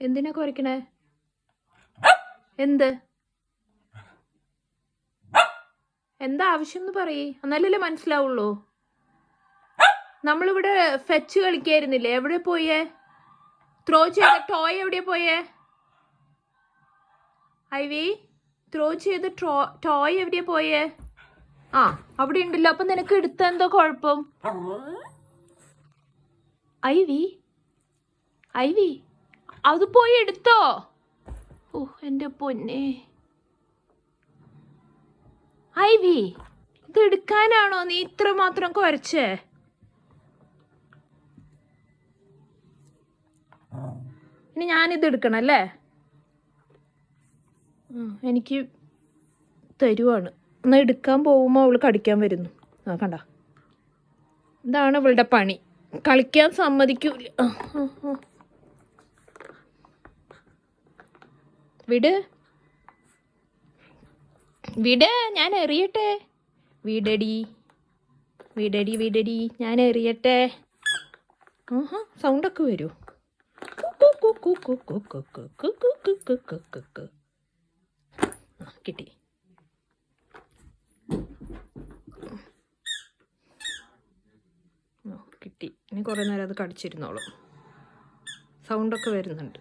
എന്തിനാ കുറയ്ക്കണേ? എന്ത്? എന്താ ആവശ്യം എന്ന് പറയ്. എന്നാലല്ലേ മനസ്സിലാവുള്ളൂ. നമ്മളിവിടെ ഫെച്ച് കളിക്കായിരുന്നില്ലേ? എവിടെ പോയേ? ത്രോ ചെയ്ത ടോയ് എവിടെ പോയേ? ഐവി ത്രോ ചെയ്ത ട്രോ ടോയ് എവിടെ പോയേ? ആ അവിടെ ഉണ്ടല്ലോ. അപ്പൊ നിനക്ക് എടുത്ത എന്തോ കുഴപ്പം? ഐവി ഐവി അത് പോയി എടുത്തോ? ഓ എന്റെ പൊന്നെ. ഐവി ഇത് എടുക്കാനാണോ നീ ഇത്ര മാത്രം കുരച്ചേ? ഇനി ഞാനിത് എടുക്കണം അല്ലേ? എനിക്ക് തരുവാണ്. എന്നാൽ എടുക്കാൻ പോകുമ്പോൾ അവൾ കടിക്കാൻ വരുന്നു. ആ കണ്ട? ഇതാണ് ഇവളുടെ പണി. കളിക്കാൻ സമ്മതിക്കൂല ആ, ആ, ആ. വിട് വിട് ഞാൻ എറിയട്ടെ വിടടി വിടടി വിടടി ഞാൻ എറിയട്ടെ ആഹാ സൗണ്ടൊക്കെ വരൂ കിട്ടി കിട്ടി ഇനി കുറേ നേരം അത് കടിച്ചിരുന്നോളും സൗണ്ടൊക്കെ വരുന്നുണ്ട്